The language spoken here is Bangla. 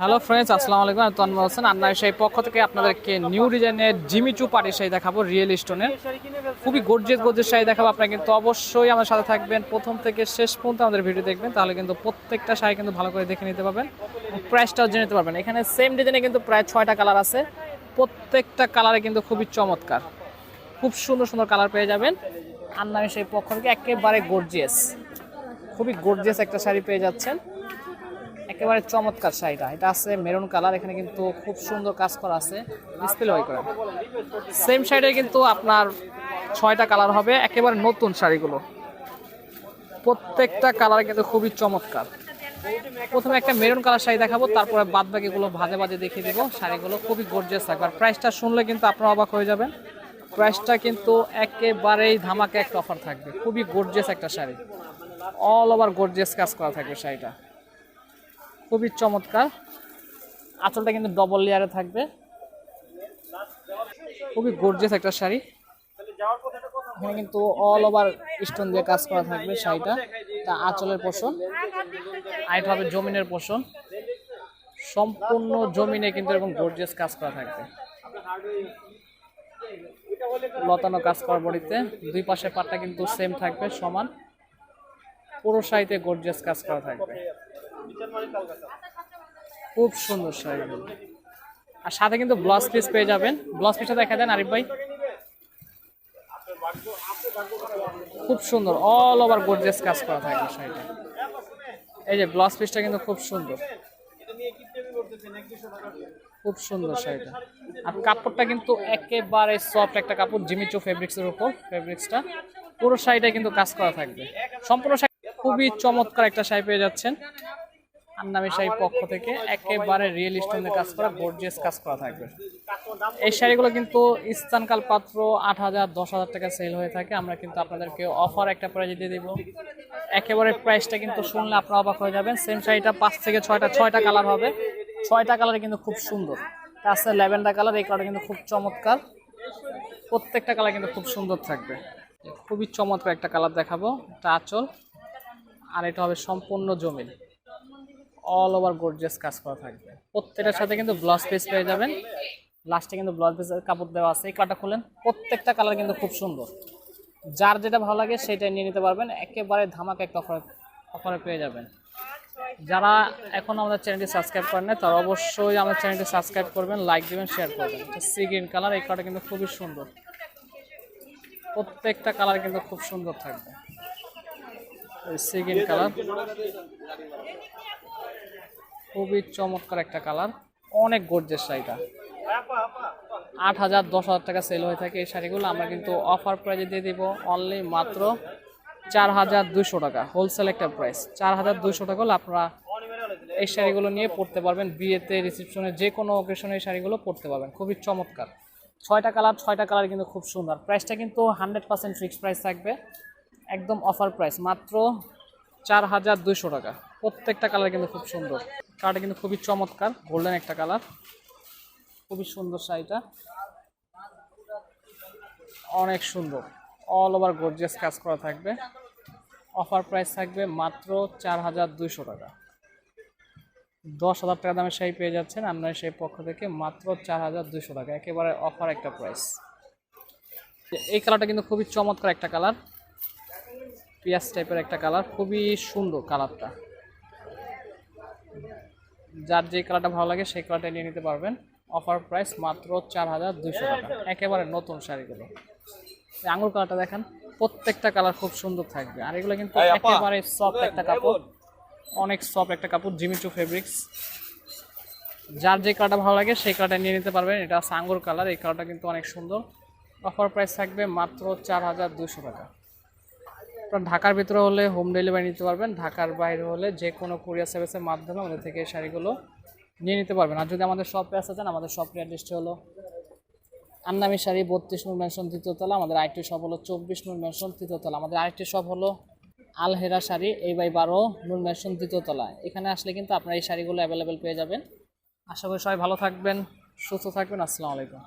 হ্যালো ফ্রেন্ডস আসসালামু আলাইকুম। আমি তন্ময় হোসেন। আন্না সেই পক্ষ থেকে আপনাদেরকে নিউ ডিজাইনের জিমিচু পাটি শাড়ি দেখাবো রিয়েল স্টোনের খুবই গর্জিয়াস গর্জিয়াস শাড়ি দেখাবো আপনারা কিন্তু অবশ্যই আমার সাথে থাকবেন। প্রথম থেকে শেষ পর্যন্ত আমাদের ভিডিও দেখবেন। তাহলে কিন্তু প্রত্যেকটা শাড়ি কিন্তু ভালো করে দেখে নিতে পারবেন প্রাইসটাও জেনে নিতে পারবেন। এখানে সেম ডিজাইনে কিন্তু প্রায় ছয়টা কালার আছে। প্রত্যেকটা কালারে কিন্তু খুবই চমৎকার। খুব সুন্দর সুন্দর কালার পেয়ে যাবেন। আন্নামি সেই পক্ষ থেকে একেবারে গর্জিয়াস খুবই গর্জিয়াস একটা শাড়ি পেয়ে যাচ্ছেন। একেবারে চমৎকার শাড়িটা। এটা আছে মেরুন কালার, এখানে কিন্তু খুব সুন্দর কাজ করা আছে। ডিসপ্লে ওই করা সেম শাড়িটা কিন্তু আপনার ছয়টা কালার হবে, একেবারে নতুন শাড়িগুলো। প্রত্যেকটা কালার কিন্তু খুবই চমৎকার। প্রথমে একটা মেরুন কালার শাড়ি দেখাবো, তারপরে বাদ বাকিগুলো ভাজে ভাজে দেখিয়ে দিব শাড়িগুলো। খুবই গর্জিয়াস থাকবে আর প্রাইসটা শুনলে কিন্তু আপনারা অবাক হয়ে যাবেন। প্রাইসটা কিন্তু একেবারেই ধামাকে একটা অফার থাকবে। খুবই গর্জিয়াস একটা শাড়ি। অল ওভার গর্জিয়াস কাজ করা থাকবে শাড়িটা। খুবই চমৎকার। আঁচলটা কিন্তু ডবল লেয়ারে থাকবে। খুবই গর্জিয়াস একটা শাড়ি। এখানে কিন্তু অল ওভার স্টোন দিয়ে কাজ করা থাকবে শাড়িটা। তা আঁচলের পোষণ আর এটা হবে জমিনের পোষণ সম্পূর্ণ জমিনে কিন্তু এরকম গর্জিয়াস কাজ করা থাকবে। লতানো কাজ করা বডিতে। দুই পাশে পাটটা কিন্তু সেম থাকবে, সমান। পুরো শাড়িতে গর্জিয়াস কাজ করা থাকবে। খুব সুন্দর শাড়িগুলো আর সাথে কিন্তু ব্লাউজ পিস পেয়ে যাবেন। ব্লাউজ পিসটা দেখা দেন আরিফ ভাই। খুব সুন্দর অল ওভার গর্জিয়াস কাজ করা থাকে শাড়িটা। এই যে ব্লাউজ পিসটা কিন্তু খুব সুন্দর। খুব সুন্দর শাড়িটা। আর কাপড়টা কিন্তু একেবারে সফট একটা কাপড় জিমিচো ফেব্রিক্সের উপর ফেব্রিক্সটা পুরো শাড়িটা কিন্তু কাজ করা থাকবে। সম্পূর্ণ শাড়ি খুবই চমৎকার একটা শাড়ি পেয়ে যাচ্ছেন। আন্নামি শাড়ি পক্ষ থেকে একেবারে রিয়েল স্টোনের কাজ করা গর্জিয়াস কাজ করা থাকবে। এই শাড়িগুলো কিন্তু ইস্তানকাল পাত্র আট হাজার দশ হাজার টাকা সেল হয়ে থাকে। আমরা কিন্তু আপনাদেরকে অফার একটা প্রাইজে দিয়ে দিব। একেবারে প্রাইসটা কিন্তু শুনলে আপনারা অবাক হয়ে যাবেন। সেম শাড়িটা পাঁচ থেকে ছয়টা ছয়টা কালার হবে। ছয়টা কালার কিন্তু খুব সুন্দর। আছে ল্যাভেন্ডার কালার এই কালারটা কিন্তু খুব চমৎকার। প্রত্যেকটা কালার কিন্তু খুব সুন্দর থাকবে। খুবই চমৎকার একটা কালার দেখাবো। এটা আঁচল। আর এটা হবে সম্পূর্ণ জমিন। অল ওভার গর্জিয়াস কাজ করা থাকবে। প্রত্যেকটার সাথে কিন্তু ব্লাউজ পিস পেয়ে যাবেন। লাস্টে কিন্তু ব্লাউজ পিসের কাপড় দেওয়া আছে। এই কাটা খুলেন। প্রত্যেকটা কালার কিন্তু খুব সুন্দর। যার যেটা ভালো লাগে সেটাই নিয়ে নিতে পারবেন। একেবারে ধামাকা একটা অফার অফারে পেয়ে যাবেন। যারা এখন আমাদের চ্যানেলটি সাবস্ক্রাইব করেন না তারা অবশ্যই আমাদের চ্যানেলটি সাবস্ক্রাইব করবেন লাইক দেবেন শেয়ার করবেন। সি গ্রিন কালার এই কালারটা কিন্তু খুবই সুন্দর। প্রত্যেকটা কালার কিন্তু খুব সুন্দর থাকবে। সি গ্রিন কালার খুবই চমৎকার একটা কালার। অনেক গর্জের শাড়িটা। আট হাজার, দশ হাজার টাকা সেল হয়ে থাকে এই শাড়িগুলো। আমরা কিন্তু অফার প্রাইজে দিয়ে দিব অনলি মাত্র চার হাজার দুশো টাকা হোলসেল একটা প্রাইস চার হাজার দুশো টাকা হলে আপনারা এই শাড়িগুলো নিয়ে পড়তে পারবেন। বিয়েতে রিসেপশনে যে কোনো অকেশনে এই শাড়িগুলো পড়তে পারবেন। খুবই চমৎকার। ছয়টা কালার ছয়টা কালার কিন্তু খুব সুন্দর। প্রাইসটা কিন্তু হান্ড্রেড পার্সেন্ট ফিক্সড প্রাইস থাকবে। একদম অফার প্রাইস মাত্র চার হাজার দুশো টাকা। প্রত্যেকটা কালার কিন্তু খুব সুন্দর। কালারটা কিন্তু খুবই চমৎকার গোল্ডেন একটা কালার খুবই সুন্দর শাড়িটা। অনেক সুন্দর। অল ওভার গর্জিয়াস কাজ করা থাকবে। অফার প্রাইস থাকবে মাত্র চার হাজার দুইশো টাকা। দশ হাজার টাকা দামের শাড়ি পেয়ে যাচ্ছেন আপনার সেই পক্ষ থেকে মাত্র চার হাজার দুইশো টাকা। একেবারে অফার একটা প্রাইস এই কালারটা কিন্তু খুবই চমৎকার একটা কালার পিয়াজ টাইপের একটা কালার খুবই সুন্দর কালারটা যার যে কালারটা ভালো লাগে সেই কালারটা নিয়ে নিতে পারবেন। অফার প্রাইস মাত্র চার হাজার দুইশো টাকা। একেবারে নতুন শাড়িগুলো। এই আঙুর কালারটা দেখেন প্রত্যেকটা কালার খুব সুন্দর থাকবে। আর এগুলো কিন্তু একেবারে সফট একটা কাপড়। অনেক সফট একটা কাপড় জিমিচু ফেব্রিক্স যার যে কালারটা ভালো লাগে সেই কালারটা নিয়ে নিতে পারবেন। এটা আছে আঙ্গুর কালার এই কালারটা কিন্তু অনেক সুন্দর। অফার প্রাইস থাকবে মাত্র চার হাজার দুশো টাকা। আপনার ঢাকার ভিতরে হলে হোম ডেলিভারি নিতে পারবেন, ঢাকার বাইরে হলে যে কোনো কুরিয়ার সার্ভিসের মাধ্যমে আমাদের থেকে এই শাড়িগুলো নিয়ে নিতে পারবেন। আর যদি আমাদের শপে আসতে চান, আমাদের শপের অ্যাড্রেসটি হলো আন্নামি শাড়ি বত্রিশ নূর মেনশন তৃতীয়তলা আমাদের আরেকটি শপ হলো চব্বিশ নূর মেনশন তৃতীয়তলা আমাদের আরেকটি শপ হলো আলহেরা শাড়ি এই বাই বারো নূর মেনশন তৃতীয়তলা এখানে আসলে কিন্তু আপনারা এই শাড়িগুলো অ্যাভেলেবেল পেয়ে যাবেন। আশা করি সবাই ভালো থাকবেন, সুস্থ থাকবেন। আসসালামু আলাইকুম।